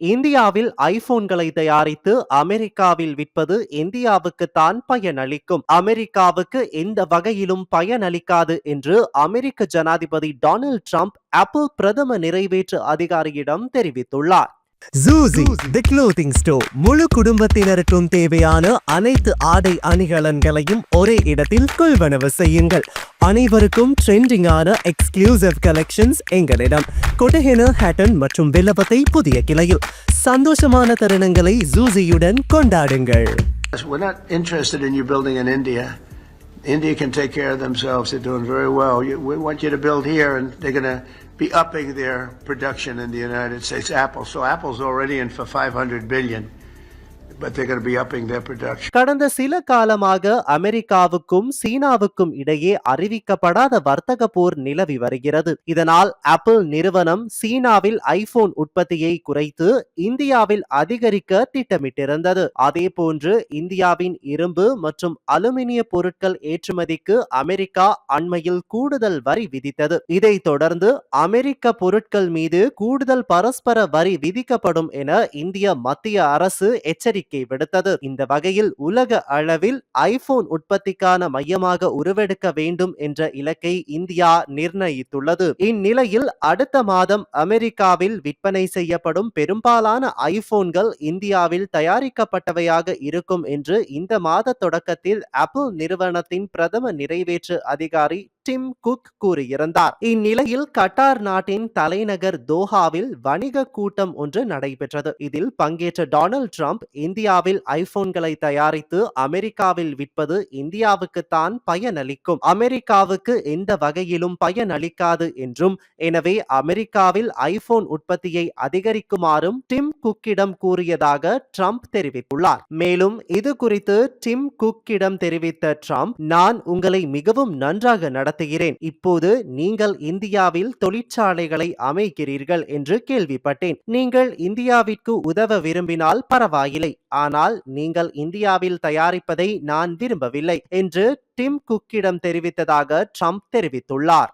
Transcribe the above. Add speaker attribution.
Speaker 1: இந்தியாவில் ஐபோன்களை தயாரித்து அமெரிக்காவில் விற்பது இந்தியாவுக்குத்தான் பயனளிக்கும். அமெரிக்காவுக்கு எந்த வகையிலும் பயனளிக்காது என்று அமெரிக்க ஜனாதிபதி டொனால்ட் ட்ரம்ப் ஆப்பிள் பிரதம நிறைவேற்று அதிகாரியிடம் தெரிவித்துள்ளார்.
Speaker 2: ஜூசி தி க்ளோத்திங் ஸ்டோர் முழு குடும்பத்தினருக்கும் தேவையான அனைத்து ஆடை அணிகலன்களையும் ஒரே இடத்தில் கொள்வனவு செய்யுங்கள் அனைவருக்கும் ட்ரெண்டிங்கான எக்ஸ்க்ளூசிவ் கலெக்ஷன்ஸ் எங்களிடம் கொட்டஹென ஹேட்டன் மற்றும் வில்லபத்தை புதிய கிளையில் சந்தோஷமான தருணங்களை ஜூசியுடன் கொண்டாடுங்கள்
Speaker 3: We're not interested in you building in India. India can take care of themselves. They're doing very well. You, we want you to build here, and they're going to be upping their production in the United States. Apple. So Apple's already in for 500 billion,
Speaker 1: கடந்த சில காலமாக அமெரிக்காவுக்கும் சீனாவுக்கும் இடையே அறிவிக்கப்படாத வர்த்தக போர் நிலவி வருகிறது. இதனால் ஆப்பிள் நிறுவனம் சீனாவில் ஐபோன் உற்பத்தியை குறைத்து இந்தியாவில் அதிகரிக்க திட்டமிட்டிருந்தது. அதேபோன்று இந்தியாவின் இரும்பு மற்றும் அலுமினிய பொருட்கள் ஏற்றுமதிக்கு அமெரிக்கா அண்மையில் கூடுதல் வரி விதித்தது. இதைத் தொடர்ந்து அமெரிக்க பொருட்கள் மீது கூடுதல் பரஸ்பர வரி விதிக்கப்படும் என இந்திய மத்திய அரசு எச்சரிக்கை விடுத்தது. இந்த வகையில் உலக அளவில் ஐபோன் உற்பத்திக்கான மையமாக உருவெடுக்க வேண்டும் என்ற இலக்கை இந்தியா நிர்ணயித்துள்ளது. இந்நிலையில் அடுத்த மாதம் அமெரிக்காவில் விற்பனை செய்யப்படும் பெரும்பாலான ஐபோன்கள் இந்தியாவில் தயாரிக்கப்பட்டவையாக இருக்கும் என்று இந்த மாத தொடக்கத்தில் ஆப்பிள் நிறுவனத்தின் பிரதம நிறைவேற்று அதிகாரி டிம் குக் கூறியிருந்தார். இந்நிலையில் கட்டார் நாட்டின் தலைநகர் தோஹாவில் வணிக கூட்டம் ஒன்று நடைபெற்றது. இதில் பங்கேற்ற டொனால்ட் ட்ரம்ப் இந்தியாவில் ஐபோன்களை தயாரித்து அமெரிக்காவில் விற்பது இந்தியாவுக்குத்தான் பயனளிக்கும். அமெரிக்காவுக்கு எந்த வகையிலும் பயனளிக்காது என்றும் எனவே அமெரிக்காவில் ஐபோன் உற்பத்தியை அதிகரிக்குமாறும் டிம் குக்கிடம் கூறியதாக ட்ரம்ப் தெரிவித்துள்ளார். மேலும் இது குறித்து டிம் குக்கிடம் தெரிவித்த ட்ரம்ப் நான் உங்களை மிகவும் நன்றாக நடத்துகிறேன். இப்போது நீங்கள் இந்தியாவில் தொழிற்சாலைகளை அமைக்கிறீர்கள் என்று கேள்விப்பட்டேன். நீங்கள் இந்தியாவிற்கு உதவ விரும்பினால் பரவாயில்லை. ஆனால் நீங்கள் இந்தியாவில் தயாரிப்பதை நான் விரும்பவில்லை என்று டிம் குக்கிடம் தெரிவித்ததாக ட்ரம்ப் தெரிவித்துள்ளார்.